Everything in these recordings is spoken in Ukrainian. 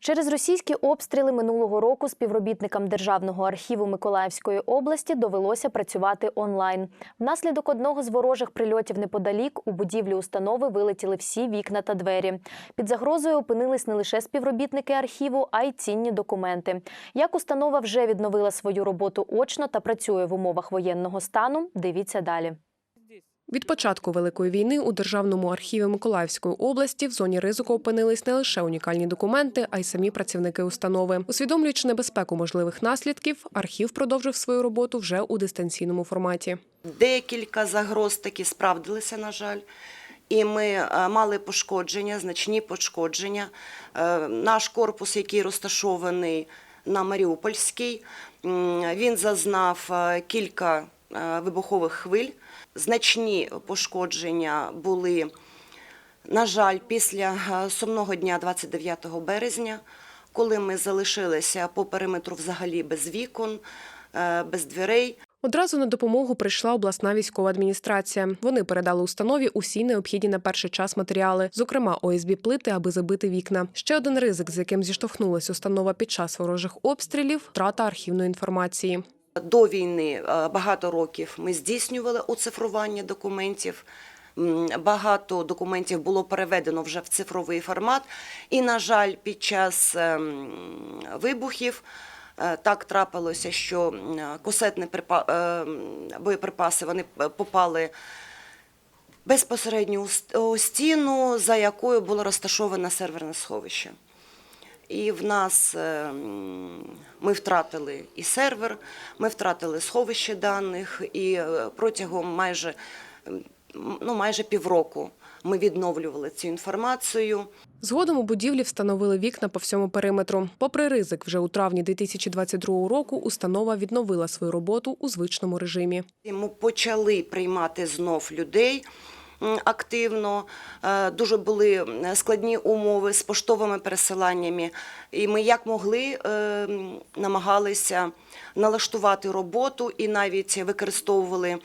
Через російські обстріли минулого року співробітникам Державного архіву Миколаївської області довелося працювати онлайн. Внаслідок одного з ворожих прильотів неподалік у будівлі установи вилетіли всі вікна та двері. Під загрозою опинились не лише співробітники архіву, а й цінні документи. Як установа вже відновила свою роботу очно та працює в умовах воєнного стану, дивіться далі. Від початку великої війни у державному архіві Миколаївської області в зоні ризику опинились не лише унікальні документи, а й самі працівники установи. Усвідомлюючи небезпеку можливих наслідків, архів продовжив свою роботу вже у дистанційному форматі. Декілька загроз таки справдилися, на жаль. І ми е, мали пошкодження, значні пошкодження. Е, Наш корпус, який розташований на Маріупольській, він зазнав е, кілька вибухових хвиль. Значні пошкодження були, на жаль, після е, сумного дня 29 березня, коли ми залишилися по периметру взагалі без вікон, е, без дверей. Одразу на допомогу прийшла обласна військова адміністрація. Вони передали установі усі необхідні на перший час матеріали, зокрема ОСБ плити, аби забити вікна. Ще один ризик, з яким зіштовхнулася установа під час ворожих обстрілів втрата архівної інформації. До війни е, багато років ми здійснювали оцифрування документів. Багато документів було переведено вже в цифровий формат. І, на жаль, під час ем, вибухів е, так трапилося, що припа- ем, боєприпаси вони попали безпосередньо у стіну, за якою було розташоване серверне сховище. І в нас е, ми втратили і сервер, ми втратили сховище даних, і е, протягом майже, ну, майже півроку ми відновлювали цю інформацію. Згодом у будівлі встановили вікна по всьому периметру. Попри ризик, вже у травні 2022 року установа відновила свою роботу у звичному режимі. Ми почали приймати знов людей активно. Е, Дуже були складні умови з поштовими пересиланнями. І ми як могли е, намагалися налаштувати роботу і навіть використовували.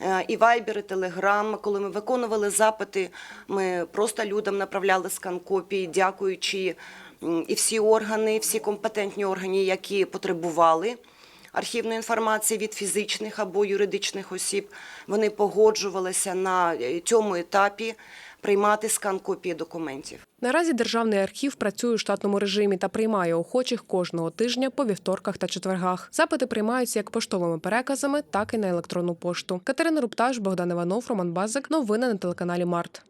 е, І Viber, і Telegram. Коли ми виконували запити, ми просто людям направляли скан копії, дякуючи і всі органи, всі компетентні органи, які потребували архівної інформації від фізичних або юридичних осіб. Вони погоджувалися на е, цьому етапі приймати скан копії документів. Наразі державний архів працює у штатному режимі та приймає охочих кожного тижня по вівторках та четвергах. Запити приймаються як поштовими переказами, так і на електронну пошту. Катерина Рупташ, Богдан Іванов, Роман Базик. Новини на телеканалі Март.